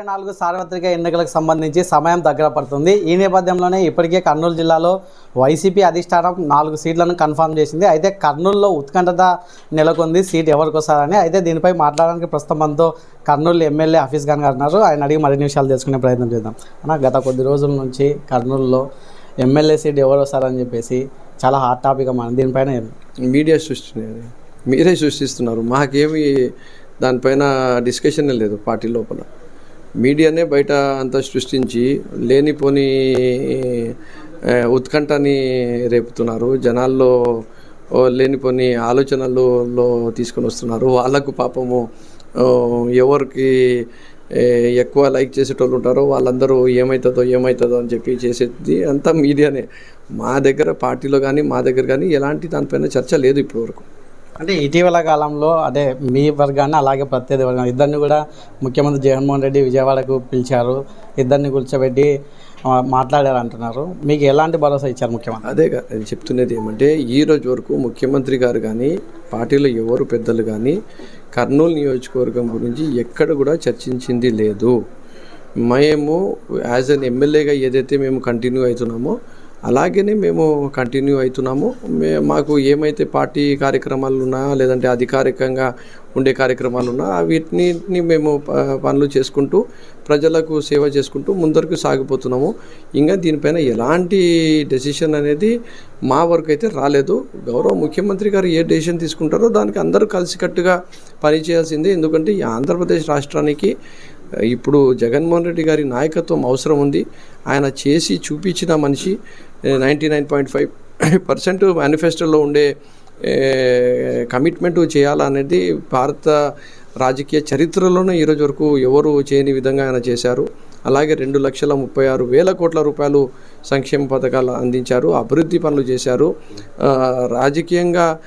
ఇరవై నాలుగు సార్వత్రిక ఎన్నికలకు సంబంధించి సమయం దగ్గర పడుతుంది. ఈ నేపథ్యంలోనే ఇప్పటికే కర్నూలు జిల్లాలో వైసీపీ అధిష్టానం నాలుగు సీట్లను కన్ఫర్మ్ చేసింది. అయితే కర్నూలులో ఉత్కంఠత నెలకొంది. సీట్ ఎవరికి వస్తారని అయితే దీనిపై మాట్లాడడానికి ప్రస్తుతం మనతో కర్నూలు ఎమ్మెల్యే హఫీజ్ ఖాన్ గారు ఉన్నారు. ఆయన అడిగి మరిన్ని విషయాలు తెలుసుకునే ప్రయత్నం చేద్దాం. అన్న గత కొద్ది రోజుల నుంచి కర్నూలులో ఎమ్మెల్యే సీట్ ఎవరు వస్తారని చెప్పేసి చాలా హాట్ టాపిక్ మనం దీనిపైన మీడియా సృష్టించేది మీరే సృష్టిస్తున్నారు. మాకేమి దానిపైన డిస్కషన్ లేదు పార్టీ లోపల. మీడియానే బయట అంతా సృష్టించి లేనిపోని ఉత్కంఠని రేపుతున్నారు. జనాల్లో లేనిపోని ఆలోచనలలో తీసుకొని వస్తున్నారు. వాళ్ళకు పాపము ఎవరికి ఎక్కువ లైక్ చేసేటోళ్ళు ఉంటారో వాళ్ళందరూ ఏమవుతుందో ఏమవుతుందో అని చెప్పి చేసేది అంతా మీడియానే. మా దగ్గర పార్టీలో కానీ మా దగ్గర కానీ ఎలాంటి దానిపైన చర్చ లేదు ఇప్పటివరకు. అంటే ఇటీవల కాలంలో అదే మీ వర్గాన్ని అలాగే ప్రత్యర్థి వర్గాన్ని ఇద్దరిని కూడా ముఖ్యమంత్రి జగన్మోహన్ రెడ్డి విజయవాడకు పిలిచారు. ఇద్దరిని కూర్చోబెట్టి మాట్లాడారంటున్నారు. మాట్లాడారు అంటున్నారు మీకు ఎలాంటి భరోసా ఇచ్చారు ముఖ్యమంత్రి? అదే నేను చెప్తున్నది ఏమంటే ఈ రోజు వరకు ముఖ్యమంత్రి గారు కానీ పార్టీలో ఎవరు పెద్దలు కానీ కర్నూలు నియోజకవర్గం గురించి ఎక్కడ కూడా చర్చించింది లేదు. మేము యాజ్ అన్ ఎమ్మెల్యేగా ఏదైతే మేము కంటిన్యూ అవుతున్నామో అలాగనే మేము కంటిన్యూ అవుతున్నాము. మే మాకు ఏమైతే పార్టీ కార్యక్రమాలు ఉన్నా లేదంటే అధికారికంగా ఉండే కార్యక్రమాలు ఉన్నా వీటిని మేము ప- పనులు చేసుకుంటూ ప్రజలకు సేవ చేసుకుంటూ ముందరకు సాగిపోతున్నాము. ఇంకా దీనిపైన ఎలాంటి డెసిషన్ అనేది మా వరకు అయితే రాలేదు. గౌరవ ముఖ్యమంత్రి గారు ఏ డెసిషన్ తీసుకుంటారో దానికి అందరూ కలిసికట్టుగా పనిచేయాల్సిందే. ఎందుకంటే ఈ ఆంధ్రప్రదేశ్ రాష్ట్రానికి ఇప్పుడు జగన్మోహన్ రెడ్డి గారి నాయకత్వం అవసరం ఉంది. ఆయన చేసి చూపించిన మనిషి ninety nine point five percent మేనిఫెస్టోలో ఉండే కమిట్మెంట్ చేయాలనేది భారత రాజకీయ చరిత్రలోనే ఈరోజు వరకు ఎవరు చేయని విధంగా ఆయన చేశారు. అలాగే రెండు లక్షల ముప్పై ఆరు వేల కోట్ల రూపాయలు సంక్షేమ పథకాలు అందించారు అభివృద్ధి పనులు చేశారు. రాజకీయంగా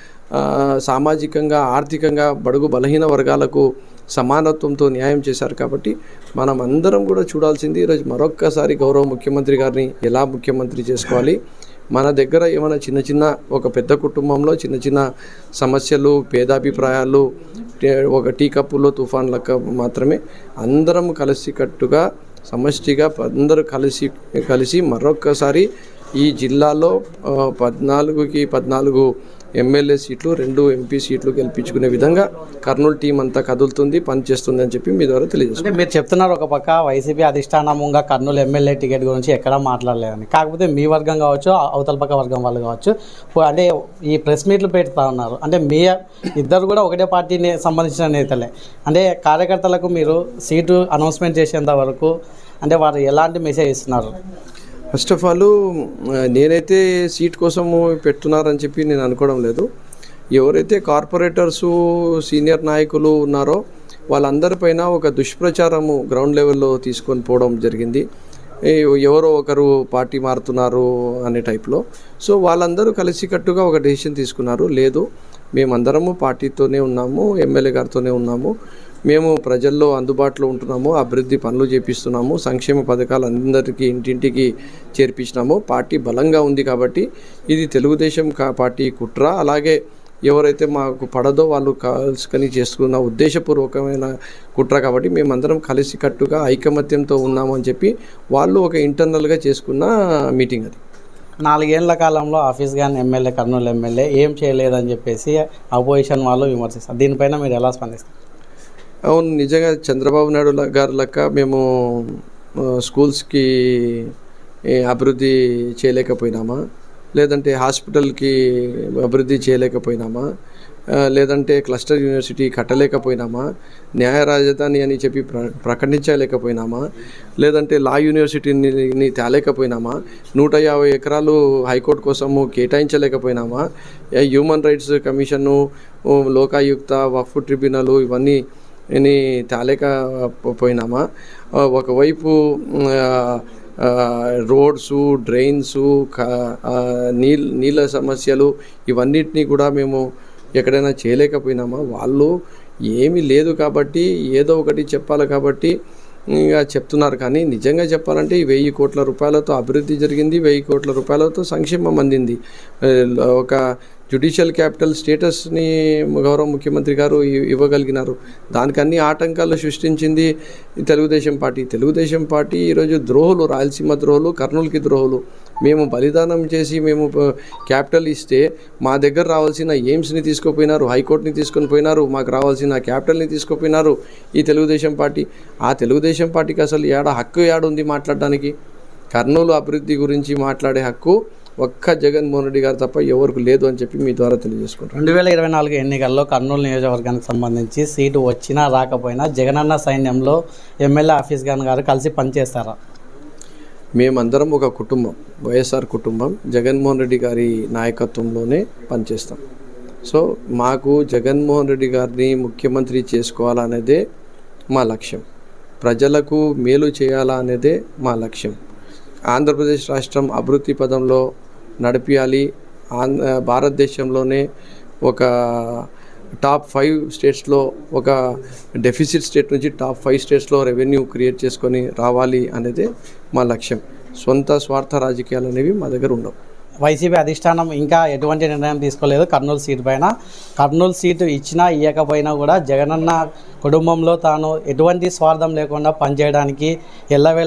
సామాజికంగా ఆర్థికంగా బడుగు బలహీన వర్గాలకు సమానత్వంతో న్యాయం చేశారు కాబట్టి మనం అందరం కూడా చూడాల్సింది ఈరోజు మరొక్కసారి గౌరవ ముఖ్యమంత్రి గారిని ఎలా ముఖ్యమంత్రి చేసుకోవాలి. మన దగ్గర ఏమైనా చిన్న చిన్న ఒక పెద్ద కుటుంబంలో చిన్న చిన్న సమస్యలు పేదాభిప్రాయాలు ఒక టీ కప్పులో తుఫాన్ లెక్క మాత్రమే అందరం కలిసికట్టుగా సమష్టిగా అందరూ కలిసి కలిసి మరొక్కసారి ఈ జిల్లాలో పద్నాలుగుకి పద్నాలుగు ఎమ్మెల్యే సీట్లు రెండు ఎంపీ సీట్లు గెలిపించుకునే విధంగా కర్నూలు టీం అంతా కదులుతుంది పనిచేస్తుంది అని చెప్పి మీ ద్వారా తెలియజేస్తాను అంటే మీరు చెప్తున్నారు ఒక పక్క వైసీపీ అధిష్టానంగా కర్నూలు ఎమ్మెల్యే టికెట్ గురించి ఎక్కడా మాట్లాడలేదని. కాకపోతే మీ వర్గం కావచ్చు అవతల పక్క వర్గం వాళ్ళు కావచ్చు అంటే ఈ ప్రెస్ మీట్లు పెడతా ఉన్నారు. అంటే మీ ఇద్దరు కూడా ఒకటే పార్టీని సంబంధించిన నేతలే. అంటే కార్యకర్తలకు మీరు సీటు అనౌన్స్మెంట్ చేసేంత వరకు అంటే వారు ఎలాంటి మెసేజ్ ఇస్తున్నారు? ఫస్ట్ ఆఫ్ ఆల్ నేనైతే సీట్ కోసము పెట్టున్నారని చెప్పి నేను అనుకోవడం లేదు. ఎవరైతే కార్పొరేటర్సు సీనియర్ నాయకులు ఉన్నారో వాళ్ళందరిపైన ఒక దుష్ప్రచారము గ్రౌండ్ లెవెల్లో తీసుకొని పోవడం జరిగింది. ఎవరో ఒకరు పార్టీ మారుతున్నారు అనే టైప్లో. సో వాళ్ళందరూ కలిసికట్టుగా ఒక డెసిషన్ తీసుకున్నారు. లేదు మేమందరము పార్టీతోనే ఉన్నాము ఎమ్మెల్యే గారితోనే ఉన్నాము. మేము ప్రజల్లో అందుబాటులో ఉంటున్నాము అభివృద్ధి పనులు చేపిస్తున్నాము సంక్షేమ పథకాలు అందరికీ ఇంటింటికి చేర్పించినాము. పార్టీ బలంగా ఉంది కాబట్టి ఇది తెలుగుదేశం కా- పార్టీ కుట్ర. అలాగే ఎవరైతే మాకు పడదో వాళ్ళు కలుసుకొని చేసుకున్న ఉద్దేశపూర్వకమైన కుట్ర కాబట్టి మేమందరం కలిసికట్టుగా ఐకమత్యంతో ఉన్నామని చెప్పి వాళ్ళు ఒక ఇంటర్నల్గా చేసుకున్న మీటింగ్ అది. నాలుగేళ్ళ కాలంలో ఆఫీస్ కానీ ఎమ్మెల్యే కర్నూలు ఎమ్మెల్యే ఏం చేయలేదని చెప్పేసి అపోజిషన్ వాళ్ళు విమర్శిస్తారు. దీనిపైన మీరు ఎలా స్పందిస్తారు? అవును నిజంగా చంద్రబాబు నాయుడు గారు లెక్క మేము స్కూల్స్కి అభివృద్ధి చేయలేకపోయినామా? లేదంటే హాస్పిటల్కి అభివృద్ధి చేయలేకపోయినామా? లేదంటే క్లస్టర్ యూనివర్సిటీ కట్టలేకపోయినామా? న్యాయ రాజధాని అని చెప్పి ప్ర ప్రకటించలేకపోయినామా? లేదంటే లా యూనివర్సిటీని తేలేకపోయినామా? నూట యాభై ఎకరాలు హైకోర్టు కోసము కేటాయించలేకపోయినామా? Human rights commission Lokayukta Waqf tribunal ఇవన్నీ ని తేలేకపోయినామా పోయినామా? ఒకవైపు రోడ్సు డ్రైన్సు నీళ్ళ నీళ్ళ సమస్యలు ఇవన్నిటినీ కూడా మేము ఎక్కడైనా చేయలేకపోయినామా? వాళ్ళు ఏమీ లేదు కాబట్టి ఏదో ఒకటి చెప్పాలి కాబట్టి ఇంకా చెప్తున్నారు. కానీ నిజంగా చెప్పాలంటే ఈ వెయ్యి కోట్ల రూపాయలతో అభివృద్ధి జరిగింది వెయ్యి కోట్ల రూపాయలతో సంక్షేమం అందింది. ఒక జ్యుడిషియల్ క్యాపిటల్ స్టేటస్ని గౌరవ ముఖ్యమంత్రి గారు ఇవ్వగలిగినారు. దానికి అన్ని ఆటంకాలు సృష్టించింది తెలుగుదేశం పార్టీ. తెలుగుదేశం పార్టీ ఈరోజు ద్రోహులు రాయలసీమ ద్రోహులు కర్నూలుకి ద్రోహులు. మేము బలిదానం చేసి మేము క్యాపిటల్ ఇస్తే మా దగ్గర రావాల్సిన ఎయిమ్స్ని తీసుకుపోయినారు హైకోర్టుని తీసుకొని పోయినారు మాకు రావాల్సిన క్యాపిటల్ని తీసుకుపోయినారు ఈ తెలుగుదేశం పార్టీ. ఆ తెలుగుదేశం పార్టీకి అసలు ఏడ హక్కు ఏడ ఉంది మాట్లాడడానికి? కర్నూలు అభివృద్ధి గురించి మాట్లాడే హక్కు ఒక్క జగన్మోహన్ రెడ్డి గారు తప్ప ఎవరికి లేదు అని చెప్పి మీ ద్వారా తెలియజేసుకుంటాను రెండు వేల ఇరవై నాలుగు ఎన్నికల్లో కర్నూలు నియోజకవర్గానికి సంబంధించి సీటు వచ్చినా రాకపోయినా జగనన్న సైన్యంలో ఎమ్మెల్యే ఆఫీస్ గాన్ గారు కలిసి పనిచేస్తారా? మేమందరం ఒక కుటుంబం వైఎస్ఆర్ కుటుంబం జగన్మోహన్ రెడ్డి గారి నాయకత్వంలోనే పనిచేస్తాం. సో మాకు జగన్మోహన్ రెడ్డి గారిని ముఖ్యమంత్రి చేసుకోవాలనేదే మా లక్ష్యం. ప్రజలకు మేలు చేయాలా అనేదే మా లక్ష్యం. ఆంధ్రప్రదేశ్ రాష్ట్రం అభివృద్ధి పదంలో నడిపించాలి ఆంధ్ర భారతదేశంలోనే ఒక టాప్ ఫైవ్ స్టేట్స్లో ఒక డెఫిసిట్ స్టేట్ నుంచి టాప్ ఫైవ్ స్టేట్స్లో రెవెన్యూ క్రియేట్ చేసుకొని రావాలి అనేది మా లక్ష్యం. సొంత స్వార్థ రాజకీయాలు అనేవి మా దగ్గర ఉండవు. వైసీపీ అధిష్టానం ఇంకా ఎటువంటి నిర్ణయం తీసుకోలేదు. కర్నూలు సీటు పైన. కర్నూలు సీటు ఇచ్చినా ఇవ్వకపోయినా కూడా జగనన్న కుటుంబంలో తాను ఎటువంటి స్వార్థం లేకుండా పనిచేయడానికి ఎల్లవేళ